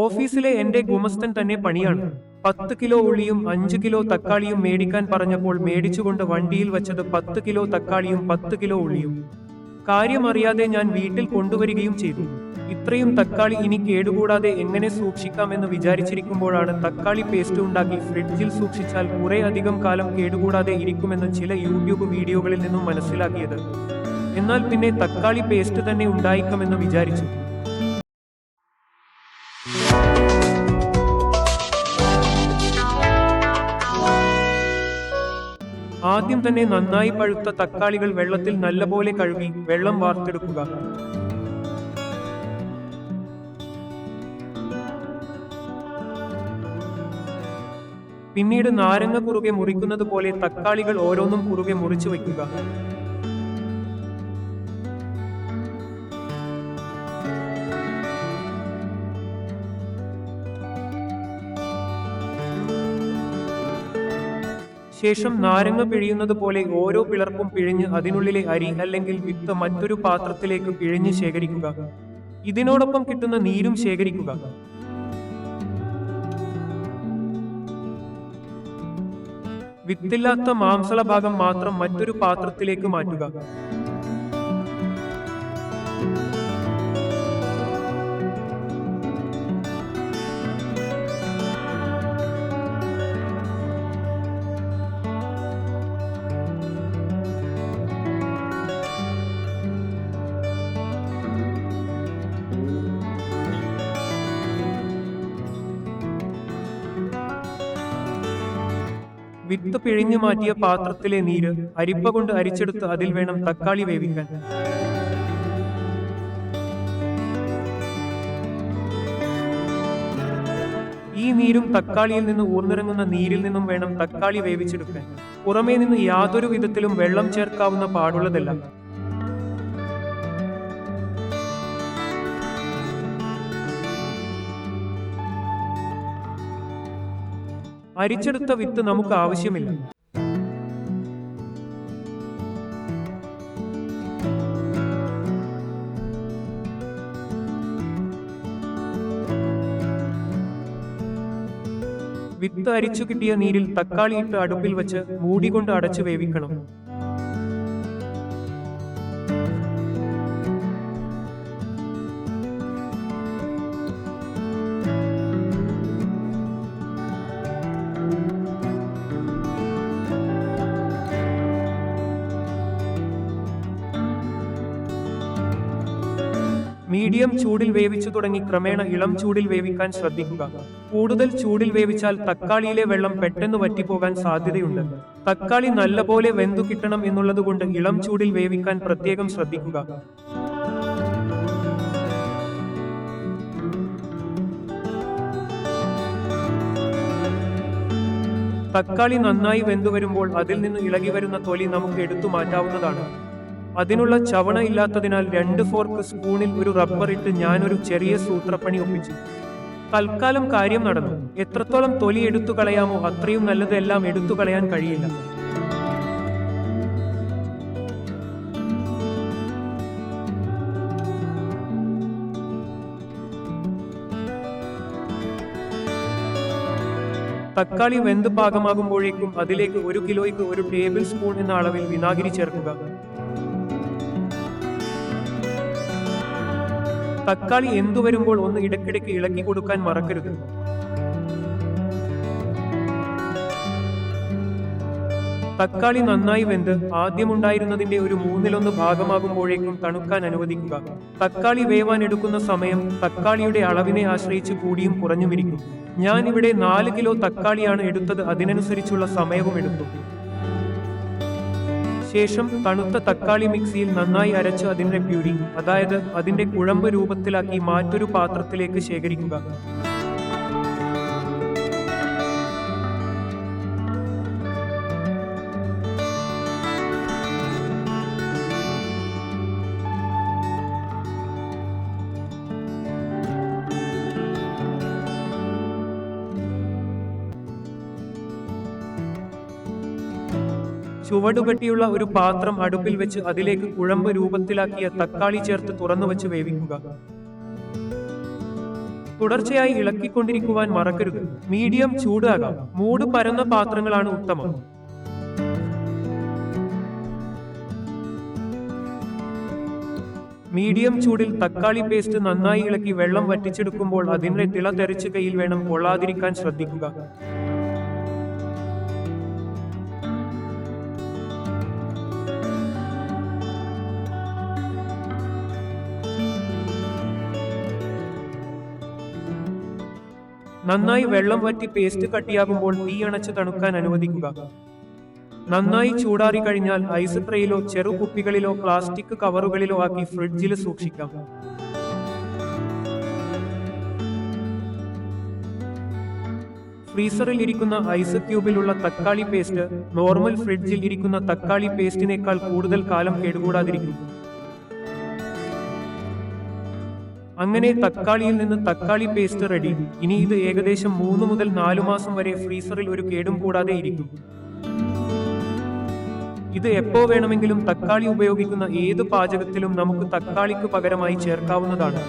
ഓഫീസിലെ എന്റെ ഗുമസ്തൻ തന്നെ പണിയാണ്. പത്ത് കിലോ ഉള്ളിയും അഞ്ച് കിലോ തക്കാളിയും മേടിക്കാൻ പറഞ്ഞപ്പോൾ മേടിച്ചുകൊണ്ട് വണ്ടിയിൽ വച്ചത് പത്ത് കിലോ തക്കാളിയും പത്ത് കിലോ ഉള്ളിയും. കാര്യമറിയാതെ ഞാൻ വീട്ടിൽ കൊണ്ടുവരികയും ചെയ്തു. ഇത്രയും തക്കാളി ഇനി കേടുകൂടാതെ എങ്ങനെ സൂക്ഷിക്കാമെന്ന് വിചാരിച്ചിരിക്കുമ്പോഴാണ് തക്കാളി പേസ്റ്റ് ഉണ്ടാക്കി ഫ്രിഡ്ജിൽ സൂക്ഷിച്ചാൽ കുറെ അധികം കാലം കേടുകൂടാതെ ഇരിക്കുമെന്ന് ചില യൂട്യൂബ് വീഡിയോകളിൽ നിന്നും മനസ്സിലാക്കിയത്. എന്നാൽ പിന്നെ തക്കാളി പേസ്റ്റ് തന്നെ ഉണ്ടായിക്കുമെന്ന് വിചാരിച്ചു. ആദ്യം തന്നെ നന്നായി പഴുത്ത തക്കാളികൾ വെള്ളത്തിൽ നല്ലപോലെ കഴുകി വെള്ളം വാർത്തെടുക്കുക. പിന്നീട് നാരങ്ങ കുറുകെ മുറിക്കുന്നത് പോലെ തക്കാളികൾ ഓരോന്നും കുറുകെ മുറിച്ചു വയ്ക്കുക. ശേഷം നാരങ്ങ പിഴിയുന്നത് പോലെ ഓരോ പിളർപ്പും പിഴിഞ്ഞ് അതിനുള്ളിലെ അരി അല്ലെങ്കിൽ വിത്ത് മറ്റൊരു പാത്രത്തിലേക്ക് പിഴിഞ്ഞ് ശേഖരിക്കുക. ഇതിനോടൊപ്പം കിട്ടുന്ന നീരും ശേഖരിക്കുക. വിത്തില്ലാത്ത മാംസള ഭാഗം മാത്രം മറ്റൊരു പാത്രത്തിലേക്ക് മാറ്റുക. വിത്ത് പിഴിഞ്ഞു മാറ്റിയ പാത്രത്തിലെ നീര് അരിപ്പ കൊണ്ട് അരിച്ചെടുത്ത് അതിൽ വേണം തക്കാളി വേവിക്കാൻ. ഈ നീരും തക്കാളിയിൽ നിന്ന് ഊർന്നിറങ്ങുന്ന നീരിൽ നിന്നും വേണം തക്കാളി വേവിച്ചെടുക്കാൻ. പുറമേ നിന്ന് യാതൊരു വിധത്തിലും വെള്ളം ചേർക്കാവുന്ന പാടുള്ളതല്ല. അരിച്ചെടുത്ത വിത്ത് നമുക്ക് ആവശ്യമില്ല. വിത്ത് അരിച്ചു കിട്ടിയ നീരിൽ തക്കാളി ഇട്ട് അടുപ്പിൽ വെച്ച് മൂടികൊണ്ട് അടച്ചു വേവിക്കണം. മീഡിയം ചൂടിൽ വേവിച്ചു തുടങ്ങി ക്രമേണ ഇളം ചൂടിൽ വേവിക്കാൻ ശ്രദ്ധിക്കുക. കൂടുതൽ ചൂടിൽ വേവിച്ചാൽ തക്കാളിയിലെ വെള്ളം പെട്ടെന്ന് വറ്റിപ്പോകാൻ സാധ്യതയുണ്ട്. തക്കാളി നല്ലപോലെ വെന്തു കിട്ടണം എന്നുള്ളതുകൊണ്ട് ഇളം ചൂടിൽ വേവിക്കാൻ പ്രത്യേകം ശ്രദ്ധിക്കുക. തക്കാളി നന്നായി വെന്തു വരുമ്പോൾ അതിൽ നിന്ന് ഇളകി വരുന്ന തൊലി നമുക്ക് എടുത്തു മാറ്റാവുന്നതാണ്. അതിനുള്ള ചവണ ഇല്ലാത്തതിനാൽ രണ്ട് ഫോർക്ക് സ്പൂണിൽ ഒരു റബ്ബർ ഇട്ട് ഞാനൊരു ചെറിയ സൂത്രപ്പണി ഒപ്പിച്ചു. തൽക്കാലം കാര്യം നടന്നു. എത്രത്തോളം തൊലി എടുത്തു കളയാമോ അത്രയും നല്ലതെല്ലാം എടുത്തു കളയാൻ കഴിയില്ല. തക്കാളി വെന്ത് പാകമാകുമ്പോഴേക്കും അതിലേക്ക് ഒരു കിലോയ്ക്ക് ഒരു ടേബിൾ സ്പൂൺ എന്ന അളവിൽ വിനാഗിരി ചേർക്കുക. തക്കാളി എന്തു വരുമ്പോൾ ഒന്ന് ഇടയ്ക്കിടയ്ക്ക് ഇളക്കി കൊടുക്കാൻ മറക്കരുത്. തക്കാളി നന്നായി വെന്ത് ആദ്യമുണ്ടായിരുന്നതിന്റെ ഒരു മൂന്നിലൊന്ന് ഭാഗമാകുമ്പോഴേക്കും തണുക്കാൻ അനുവദിക്കുക. തക്കാളി വേവാൻ എടുക്കുന്ന സമയം തക്കാളിയുടെ അളവിനെ ആശ്രയിച്ച് കൂടിയും കുറഞ്ഞുമിരിക്കും. ഞാൻ ഇവിടെ നാല് കിലോ തക്കാളിയാണ് എടുത്തത് അതിനനുസരിച്ചുള്ള സമയവും എടുത്തു ശേഷം തണുത്ത തക്കാളി മിക്സിയിൽ നന്നായി അരച്ച് അതിന്റെ പ്യൂരി അതായത് അതിന്റെ കുഴമ്പ് രൂപത്തിലാക്കി മാറ്റൊരു പാത്രത്തിലേക്ക് ശേഖരിക്കുക. ചുവടുകട്ടിയുള്ള ഒരു പാത്രം അടുപ്പിൽ വെച്ച് അതിലേക്ക് കുഴമ്പ് രൂപത്തിലാക്കിയ തക്കാളി ചേർത്ത് തുറന്നു വെച്ച് വേവിക്കുക. തുടർച്ചയായി ഇളക്കിക്കൊണ്ടിരിക്കുവാൻ മറക്കരുത്. മീഡിയം ചൂടാകാം. മൂട് പരന്ന പാത്രങ്ങളാണ് ഉത്തമം. മീഡിയം ചൂടിൽ തക്കാളി പേസ്റ്റ് നന്നായി ഇളക്കി വെള്ളം വറ്റിച്ചെടുക്കുമ്പോൾ അതിന്റെ തിള തെറിച്ച് കയ്യിൽ വേണം കൊള്ളാതിരിക്കാൻ ശ്രദ്ധിക്കുക. നന്നായി വെള്ളം വറ്റി പേസ്റ്റ് കട്ടിയാകുമ്പോൾ തീ അണച്ച് തണുക്കാൻ അനുവദിക്കുക. നന്നായി ചൂടാറി കഴിഞ്ഞാൽ ഐസ് ട്രേയിലോ ചെറു കുപ്പികളിലോ പ്ലാസ്റ്റിക് കവറുകളിലോ ആക്കി ഫ്രിഡ്ജിൽ സൂക്ഷിക്കാം. ഫ്രീസറിൽ ഇരിക്കുന്ന ഐസ് ക്യൂബിലുള്ള തക്കാളി പേസ്റ്റ് നോർമൽ ഫ്രിഡ്ജിൽ ഇരിക്കുന്ന തക്കാളി പേസ്റ്റിനേക്കാൾ കൂടുതൽ കാലം കേടുകൂടാതിരിക്കും. അങ്ങനെ തക്കാളിയിൽ നിന്ന് തക്കാളി പേസ്റ്റ് റെഡി ഇനി ഇത് ഏകദേശം മൂന്ന് മുതൽ നാലു മാസം വരെ ഫ്രീസറിൽ ഒരു കേടും കൂടാതെ ഇരിക്കും. ഇത് എപ്പോ വേണമെങ്കിലും തക്കാളി ഉപയോഗിക്കുന്ന ഏത് പാചകത്തിലും നമുക്ക് തക്കാളിക്ക് പകരമായി ചേർക്കാവുന്നതാണ്.